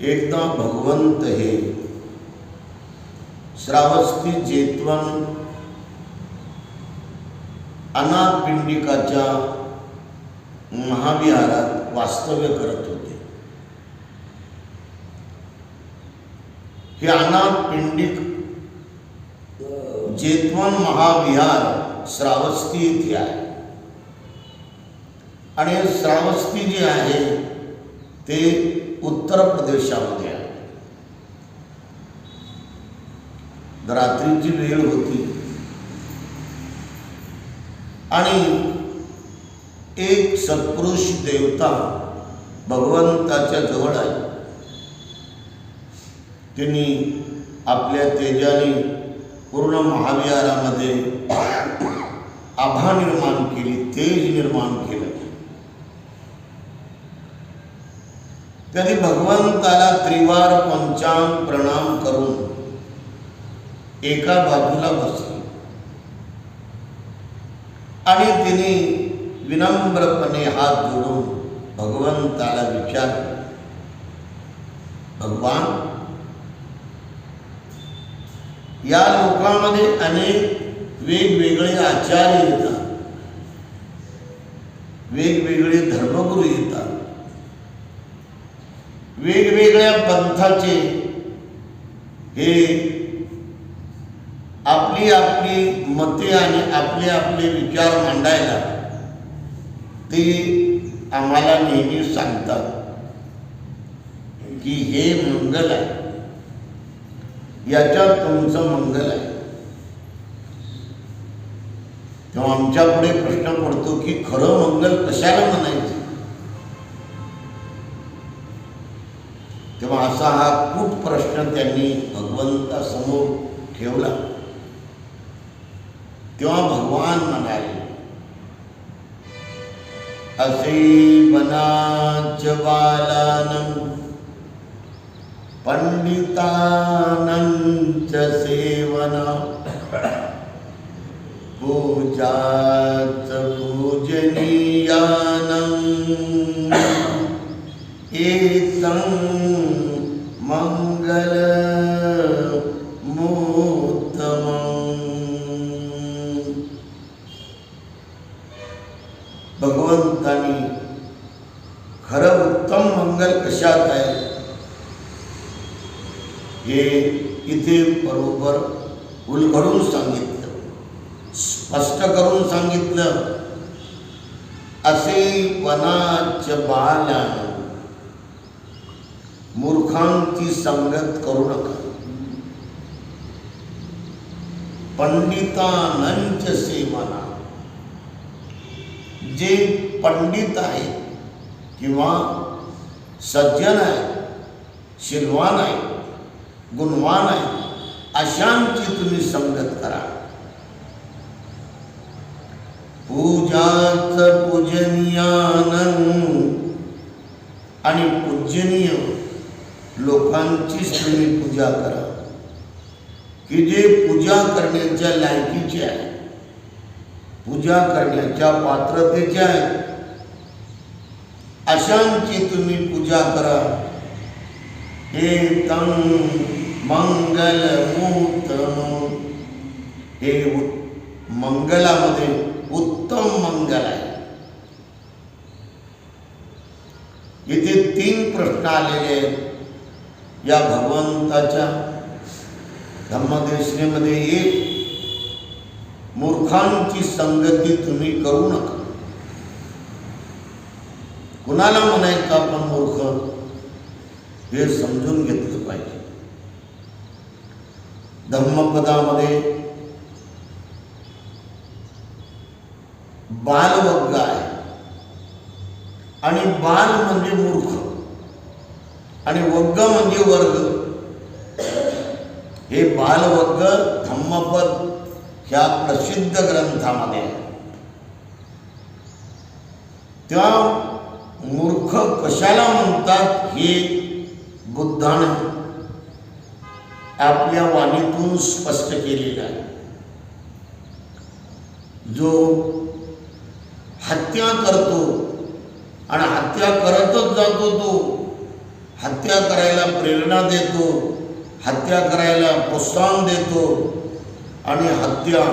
एकदा भगवंत हे श्रावस्ती जेतवन अनापिंडिकाच्या महाविहारात वास्तव्य करत होते. हे अनापिंडिक जेतवन महाविहार श्रावस्ती येथे आहे. आणि श्रावस्ती जे आहे ते उत्तर प्रदेशामध्ये आहे रात्रीची वेळ होती. आणि एक सत्पुरुष देवता भगवंताच्या जवळ आहे त्यांनी आपल्या तेजाने पूर्ण महाविहारामध्ये आभा निर्माण केली तेज निर्माण केलं. त्यांनी भगवंताला त्रिवार पंचांग प्रणाम करून एका बाजूला बसली. आणि तिने विनम्रपणे हात जोडून भगवंताला विचार भगवान या लोकांमध्ये अनेक वेगवेगळे आचार्य येतात वेगवेगळे धर्मगुरू येतात. वेगवेगळ्या पंथाचे हे आपली आपली मते आणि आपले आपले विचार मांडायला ते आम्हाला नेहमी सांगतात की हे मंगल आहे. याच्यात तुमचं मंगल आहे. तेव्हा आमच्या पुढे प्रश्न पडतो की खरं मंगल कशाला म्हणायचं? तेव्हा असा हा खूप प्रश्न त्यांनी भगवंतासमोर ठेवला. तेव्हा भगवान म्हणाले असे वनाच बालानं पंडितानंच सेवना पूजा उलगडून सांगितलं स्पष्ट करून सांगितलं. असे वनाच बाला मूर्खांची संगत करू नका. पंडितानंच सेवना. जे पंडित आहे किंवा सज्जन आहे शिलवान आहे गुणवान आहे अशांची तुम्ही संगत करा. पूजाच पूजनीयानं आणि पूजनीय लोकांचीच तुम्ही पूजा करा. की जे पूजा करण्याच्या लायकीचे आहे पूजा करण्याच्या पात्रतेचे आहे अशांची तुम्ही पूजा करा. हे तम मंगल हे मंगलामध्ये उत्तम मंगल आहे. इथे तीन प्रश्न आलेले आहेत. या भगवंताच्या धम्मदेशनेमध्ये एक मूर्खांची संगती तुम्ही करू नका. कुणाला म्हणायचं आपण मूर्ख? हे समजून घेतलं पाहिजे. धम्मपदामध्ये बालवर्ग आहे. आणि बाल म्हणजे मूर्ख. आणि वग्ग म्हणजे वर्ग. हे बालवर्ग धम्मपद ह्या प्रसिद्ध ग्रंथामध्ये आहे. त्या मूर्ख कशाला म्हणतात हे बुद्धाने आपल्या वाणीतून स्पष्ट केलेलं आहे. जो हत्या करतो आणि हत्या करतच जातो तो हत्या करायला प्रेरणा देतो हत्या करायला प्रोत्साहन देतो आणि हत्या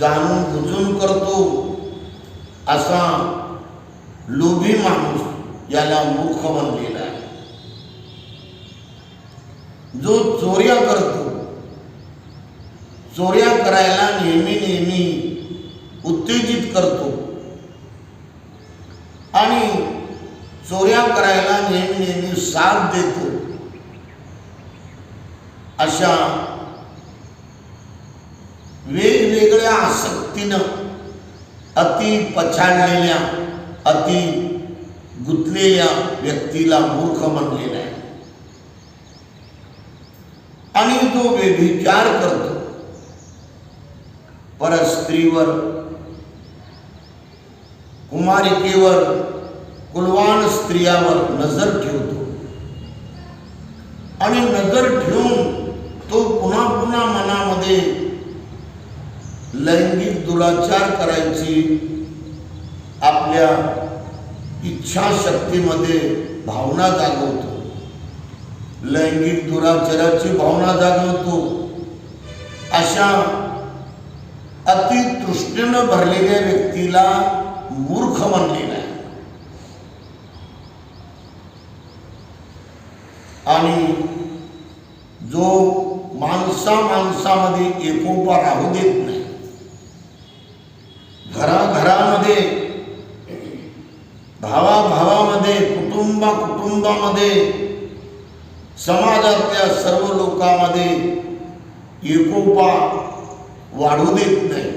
जाणून बुजून करतो असा लोभी माणूस याला मूर्ख बनलेला आहे. जो चोऱ्या करतो चोऱ्या करायला नेहमी नेहमी उत्तेजित करतो. आणि चोऱ्या करायला नेहमी नेहमी साथ देतो. अशा वेगवेगळ्या आसक्तीनं अति पछाडलेल्या, अति गुंतलेल्या व्यक्तीला मूर्ख म्हणलेला आहे तो व्यभिचार करतो. परस्त्रीवर कुमारिकेवर कुलवान स्त्रियावर नजर ठेवतो. आणि नजर ठेवून तो पुन्हा पुन्हा मनामध्ये लैंगिक दुराचार करायची आपल्या इच्छाशक्तीमध्ये भावना जागवतो. लैंगिक दुराचाराची भावना जागवतो. अशा अतितृष्णेनं भरलेल्या व्यक्तीला मूर्ख म्हणलेला आहे आणि जो माणसा माणसामध्ये एकोपा राहू देत नाही घराघरामध्ये भावाभावामध्ये कुटुंबा कुटुंबामध्ये समाजातल्या सर्व लोकांमध्ये एकोपा वाढू देत नाही.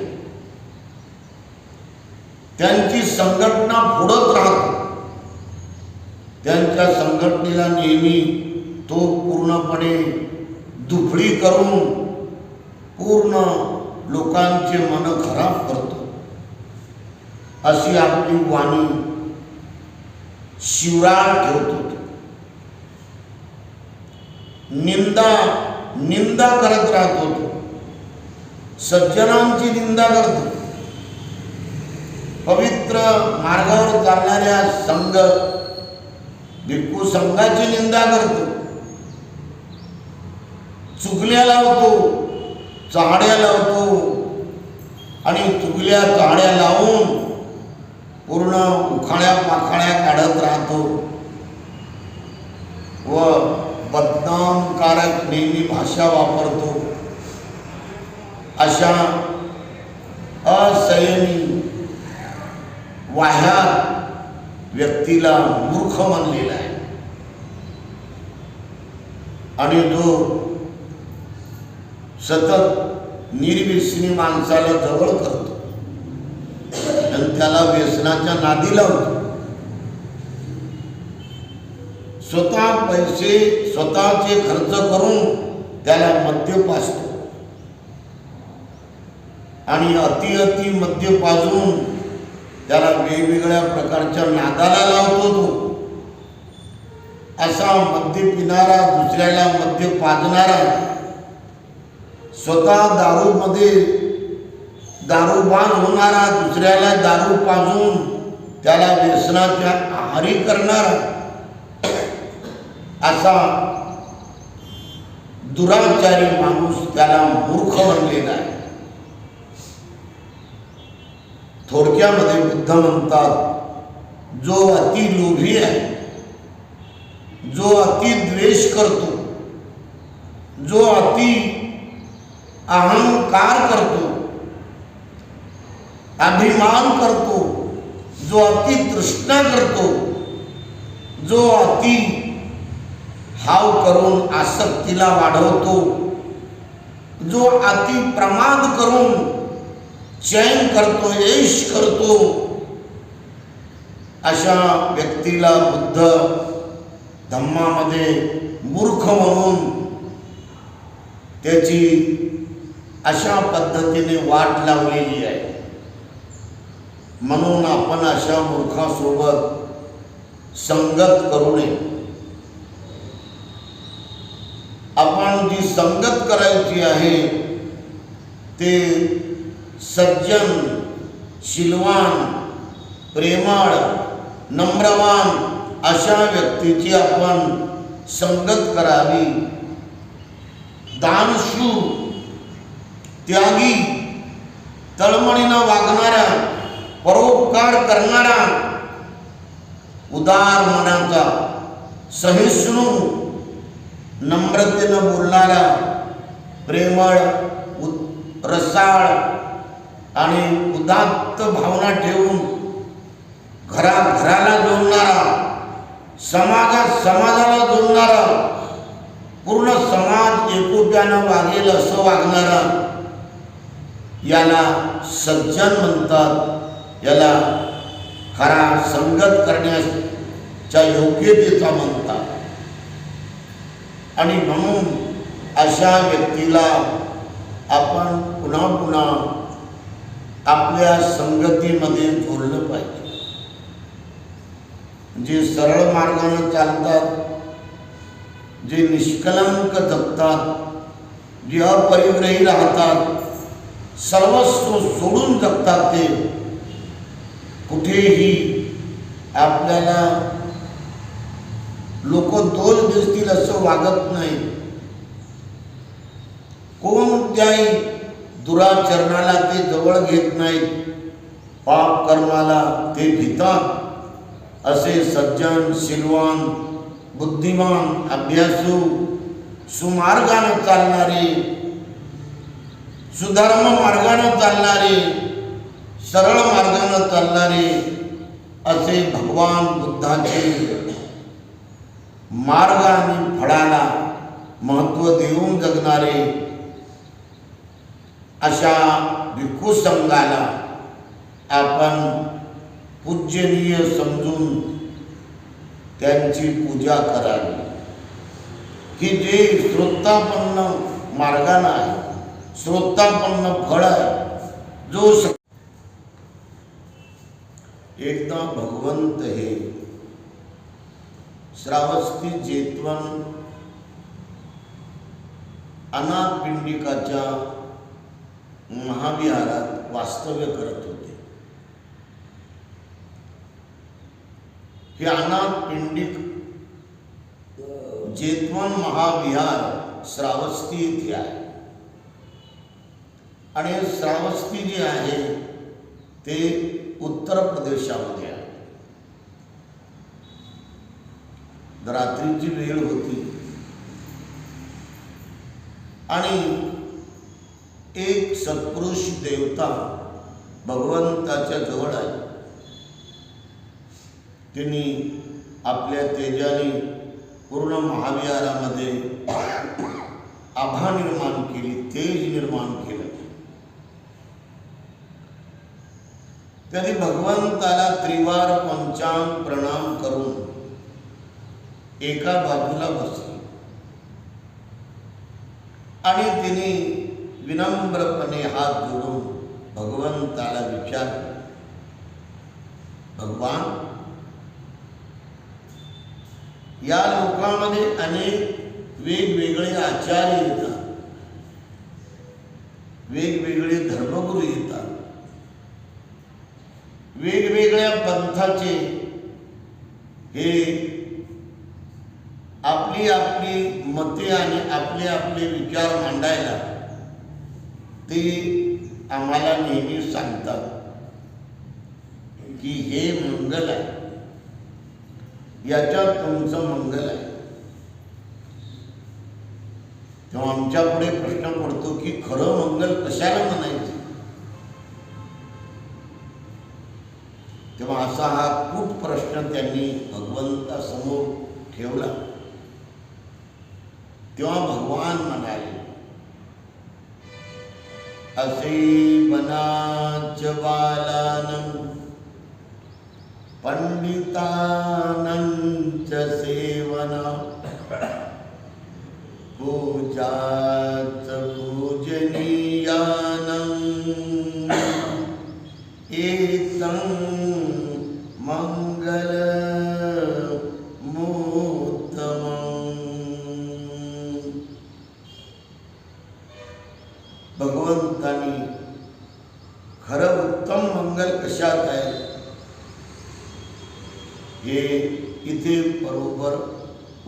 त्यांची संघटना फोडत राहतो. त्यांच्या संघटनेला नेहमी तो पूर्णपणे दुफळी करून पूर्ण लोकांचे मन खराब करतो. अशी आपली वाणी शिवराळ ठेवतो होती. निंदा निंदा करत राहतो तो. सज्जनांची निंदा करतो. पवित्र मार्गावर चालणाऱ्या संघ भिक्खू संघाची निंदा करतो. चुकल्या लावतो चाड्या लावतो आणि चुकल्या चाड्या लावून पूर्ण उखाळ्या पाखाण्या काढत राहतो. व काळात नेहमी भाषा वापरतो. अशा असंयमी वाह्या व्यक्तीला मूर्ख मानलेला आहे. आणि तो सतत निर्व्यसनी माणसाला जवळ करतो. आणि त्याला व्यसनाच्या नादी लावतो. स्वतः पैसे स्वतःचे खर्च करून त्याला मद्य पाजतो आणि अति अति मद्य पाजून त्याला वेगवेगळ्या प्रकारच्या नादाला लावतो तो. असा मद्य पिणारा दुसऱ्याला मद्य पाजणारा स्वतः दारूमध्ये दारूबान होणारा दुसऱ्याला दारू पाजून त्याला व्यसनाच्या आहारी करणारा असा दुराचारी त्याला मूर्ख बनलेला आहे. थोडक्यामध्ये बुद्ध म्हणतात, जो अति लोभी आहे, जो अति द्वेष करतो, जो अति अहंकार करतो, अभिमान करतो, जो अति तृष्णा करतो, जो अति हाव करून आसक्तीला वाढवतो. जो अति प्रमाद करून चैन करतो यश करतो अशा व्यक्तीला बुद्ध धम्मामध्ये मूर्ख म्हणून त्याची अशा पद्धतीने वाट लावलेली आहे. म्हणून आपण अशा मूर्खासोबत संगत करू नये. आपण जी संगत करायची आहे ते सज्जन शिलवान प्रेमाळ नम्रवान अशा व्यक्तीची आपण संगत करावी. दानशूर त्यागी तळमळीनं वागणारा परोपकार करणारा उदार मनाचा सहिष्णू नम्रतेनं बोलणारा प्रेमळ उद- रसाळ आणि उदात्त भावना ठेवून घरा घराला जोडणारा समाजात समाजाला जोडणारा पूर्ण समाज एकोप्यानं वागेल असं वागणारा याला सज्जन म्हणतात. याला खरा संगत करण्याच्या योग्यतेचा म्हणतात. आणि म्हणून अशा व्यक्तीला आपण पुन्हा पुन्हा आपल्या संगतीमध्ये जोडलं पाहिजे. जे सरळ मार्गाने चालतात जे निष्कलंक जगतात जे अपरिग्रही राहतात सर्वस्व सोडून जगतात ते कुठेही आपल्याला लोक दोष दिसतील असं वागत नाही कोणत्याही दुराचरणाला ते जवळ घेत नाहीत. पाप कर्माला ते भितात. असे सज्जन शिलवान बुद्धिमान अभ्यासू सुमार्गानं चालणारे सुधर्म मार्गानं चालणारे सरळ मार्गानं चालणारे असे भगवान बुद्धाचे मार्ग आणि फळाला महत्त्व देऊन जगणारे अशा भिक्खू संघाला आपण पूज्यनीय समजून त्यांची पूजा करावी. की जे श्रोतापन्न मार्गाला आहे श्रोतापन्न फळ आहे जो एकदा भगवंत हे श्रावस्ती जेतवन अनाथ पिंडिकाच्या महाविहारात वास्तव्य करत होते. हे अनाथ पिंडिक जेतवन महाविहार श्रावस्ती येथे आहे. आणि श्रावस्ती जे आहे ते उत्तर प्रदेशामध्ये आहे रात्रीची वेळ होती. आणि एक सत्पुरुष देवता भगवंताच्या जवळ आहे त्यांनी आपल्या तेजाने पूर्ण महाविहारामध्ये आभा निर्माण केली तेज निर्माण केलं. त्यांनी भगवंताला त्रिवार पंचांग प्रणाम करून एका बाजूला बसली. आणि तिने विनम्रपणे हात जोडून भगवंताला विचार भगवान या लोकांमध्ये अनेक वेगवेगळे आचार्य येतात. वेगवेगळे धर्मगुरू येतात. वेगवेगळ्या पंथाचे हे आपली आपली मते आणि आपले आपले विचार मांडायला ते आम्हाला नेहमी सांगतात की हे मंगल आहे. याच्यात तुमचं मंगल आहे. तेव्हा आमच्या पुढे प्रश्न पडतो की खरं मंगल कशाला म्हणायचं? तेव्हा असा हा खूप प्रश्न त्यांनी भगवंतासमोर ठेवला. तेव्हा भगवान म्हणाले असे बनाच बालानं पंडितानंच सेवना पूजाच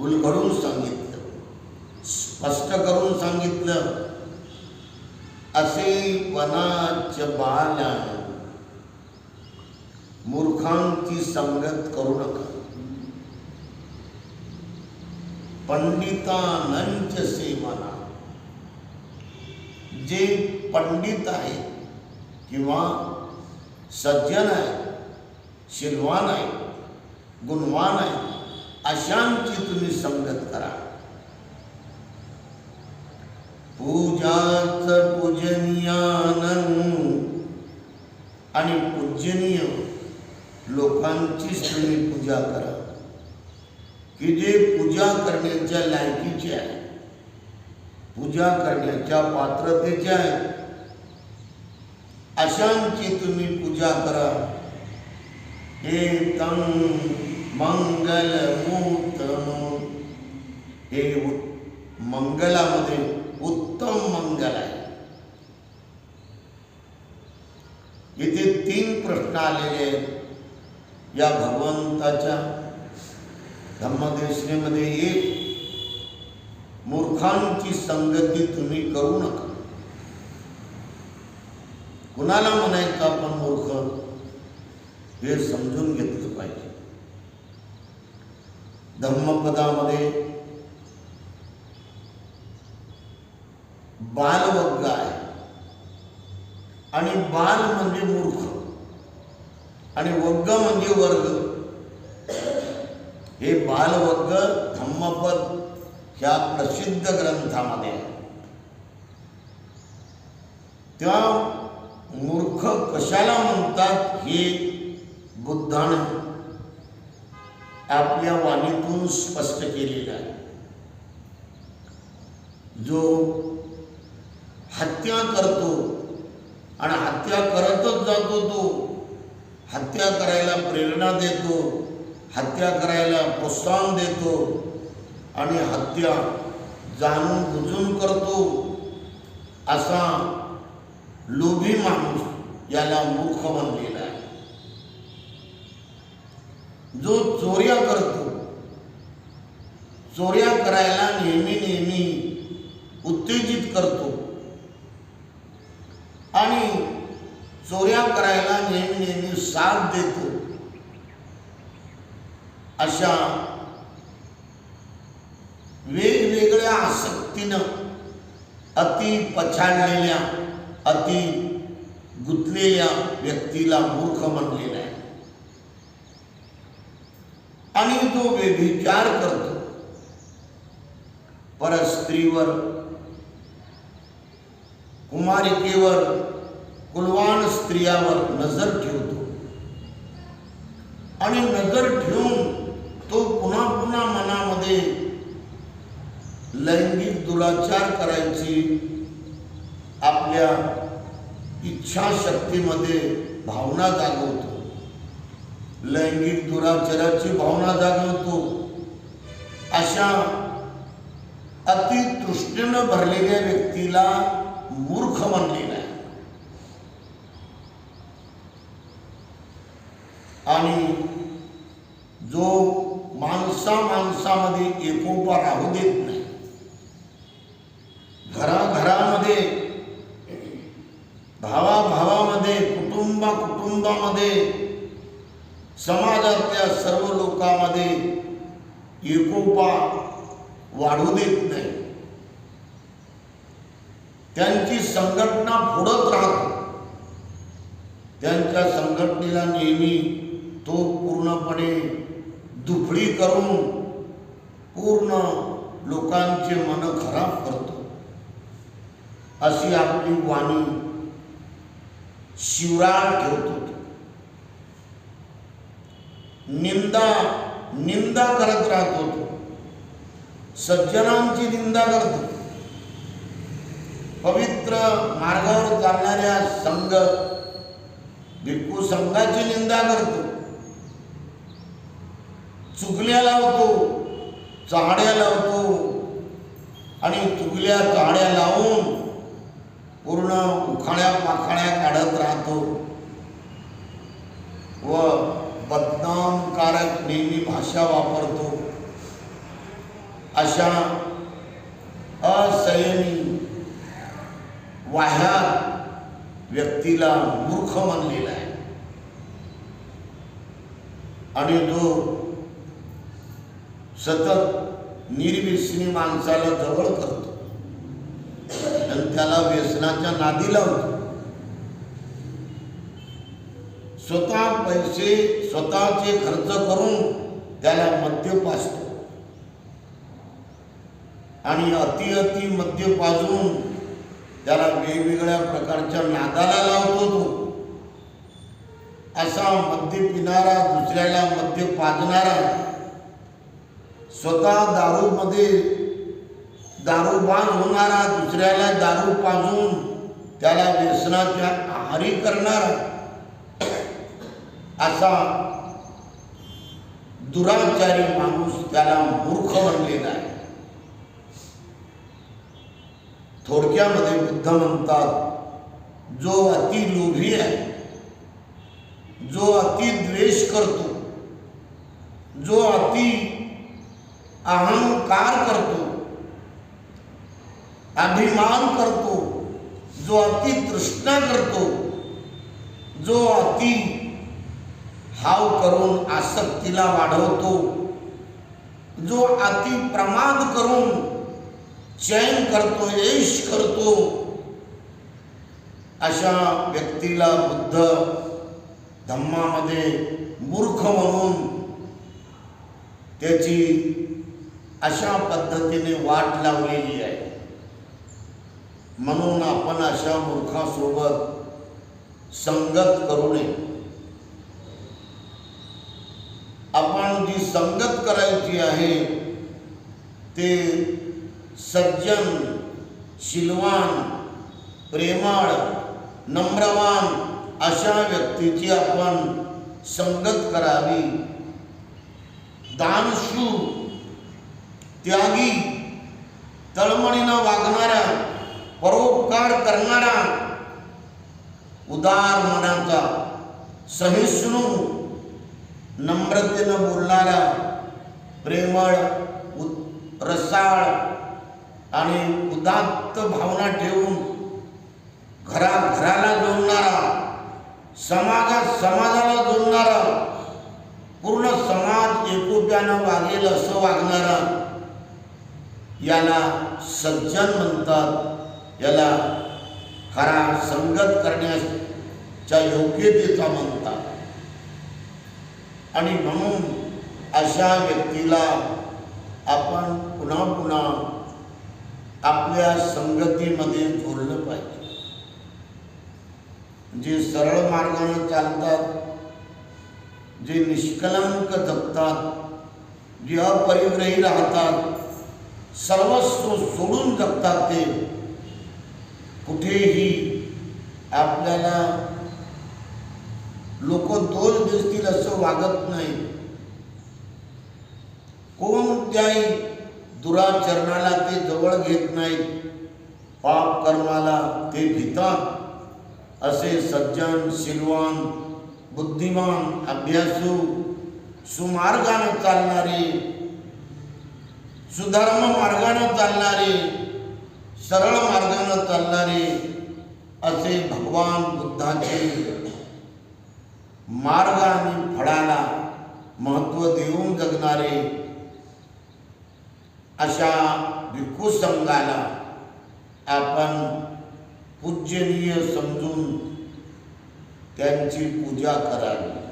उलगडून सांगितलं स्पष्ट करून सांगितलं. असे वनाच बाला मूर्खांची संगत करू नका. पंडितानंच सेवना. जे पंडित आहे किंवा सज्जन आहे शिलवान आहे गुणवान आहे अशांची तुम्ही संगत करा. पूजाच पूजनीयानन आणि पूजनीय लोकांचीच तुम्ही पूजा करा. की जे पूजा करण्याच्या लायकीचे आहे पूजा करण्याच्या पात्रतेचे आहे अशांची तुम्ही पूजा करा. हे तम मंगलमूर्तम हे मंगलामध्ये उत्तम मंगल आहे. इथे तीन प्रश्न आलेले आहेत. या भगवंताच्या धम्मदेशनेमध्ये एक मूर्खांची संगती तुम्ही करू नका. कुणाला म्हणायचं आपण मूर्ख? हे समजून घेतलं पाहिजे. धम्मपदामध्ये बालवग्ग आहे. आणि बाल म्हणजे मूर्ख. आणि वग्ग म्हणजे वर्ग. हे बालवर्ग धम्मपद ह्या प्रसिद्ध ग्रंथामध्ये आहे. त्या मूर्ख कशाला म्हणतात हे बुद्धाने आपल्या वाणीतून स्पष्ट केलेला आहे. जो हत्या करतो आणि हत्या करतच जातो तो हत्या करायला प्रेरणा देतो हत्या करायला प्रोत्साहन देतो आणि हत्या जाणून बुजून करतो असा लोभी माणूस याला मूर्ख बनलेला जो चोऱ्या करतो चोऱ्या करायला नेहमी नेहमी उत्तेजित करतो. आणि चोऱ्या करायला नेहमी नेहमी साथ देतो. अशा वेगवेगळ्या आसक्तीनं अति पछाडलेल्या अति गुंतलेल्या व्यक्तीला मूर्ख म्हणलेला आहे आणि जो व्यभिचार करतो. परस्त्रीवर कुमारिकेवर कुलवान स्त्रियावर नजर ठेवतो. आणि नजर ठेवून तो पुन्हा पुन्हा मनामध्ये लैंगिक दुराचार करायची आपल्या इच्छाशक्तीमध्ये भावना जागवतो. लैंगिक दुराचाराची भावना जागवतो अशा अतितृष्टीनं भरलेल्या व्यक्तीला मूर्ख म्हणलेला आहे आणि जो माणसा माणसामध्ये एकोपा राहू देत नाही घराघरामध्ये भावाभावामध्ये कुटुंबा कुटुंबामध्ये समाजातल्या सर्व लोकांमध्ये एकोपा वाढू देत नाही. त्यांची संघटना फोडत राहतो. त्यांच्या संघटनेला नेहमी तो पूर्णपणे दुफळी करून पूर्ण लोकांचे मन खराब करतो. अशी आपली वाणी शिवराळ ठेवतो. निंदा निंदा करत राहतो सज्जनांची निंदा करतो. पवित्र मार्गावर चालणाऱ्या संघ भिक्खू संघाची निंदा करतो. चुकल्या लावतो चाड्या लावतो आणि चुगल्या चाड्या लावून पूर्ण उखाळ्या पाखाड्या काढत राहतो. व बदनामकारक नेहमी भाषा वापरतो. अशा असंयमी वाह्या व्यक्तीला मूर्ख मानलेला आहे. आणि तो सतत निर्व्यसनी माणसाला जवळ करतो. आणि त्याला व्यसनाच्या नादी लावतो. स्वतः पैसे स्वतःचे खर्च करून त्याला मद्य पाजतो आणि अति अति मद्य पाजून त्याला वेगवेगळ्या प्रकारच्या नादाला लावतो तो. असा मद्य पिणारा दुसऱ्याला मद्य पाजणारा स्वतः दारूमध्ये दारूबाज होणारा दुसऱ्याला दारू पाजून त्याला व्यसनाच्या आहारी करणारा असा दुराचारी माणूस त्याला मूर्ख बनलेला आहे. थोडक्यामध्ये बुद्ध म्हणतात, जो अति लोभी आहे, जो अति द्वेष करतो, जो अति अहंकार करतो, अभिमान करतो, जो अति तृष्णा करतो, जो अति हाव करून आसक्तीला वाढवतो. जो अति प्रमाद करून चैन करतो यश करतो अशा व्यक्तीला बुद्ध धम्मामध्ये मूर्ख म्हणून त्याची अशा पद्धतीने वाट लावलेली आहे. म्हणून आपण अशा मूर्खासोबत संगत करू नये आपण जी संगत करायची आहे. ते सज्जन शिलवान प्रेमाळ नम्रवान अशा व्यक्तीची आपण संगत करावी. दानशूर त्यागी तळमळीनं वागणारा परोपकार करणारा उदार मनाचा सहिष्णू नम्रतेनं बोलणारा प्रेमळ उ- रसाळ आणि उदात्त भावना ठेवून घरा घराला जोडणारा समाजात समाजाला जोडणारा पूर्ण समाज एकोप्यानं वागेल असं वागणारा याला सज्जन म्हणतात. याला खरा संगत करण्याच्या योग्यतेचा म्हणतात. आणि म्हणून अशा व्यक्तीला आपण पुन्हा पुन्हा आपल्या संगतीमध्ये जोडलं पाहिजे. जे सरळ मार्गाने चालतात जे निष्कलंक जगतात जे अपरिग्रही राहतात सर्वस्व सोडून जगतात ते कुठेही आपल्याला लोक दोष दिसतील असं वागत नाही कोणत्याही दुराचरणाला ते जवळ घेत नाहीत. पाप कर्माला ते भितात असे सज्जन शिलवान बुद्धिमान अभ्यासू सुमार्गानं चालणारे सुधर्म मार्गानं चालणारे सरळ मार्गानं चालणारे असे भगवान बुद्धाचे मार्ग आणि फळाला महत्त्व देऊन जगणारे अशा भिक्खू संघाला आपण पूजनीय समजून त्यांची पूजा करावी.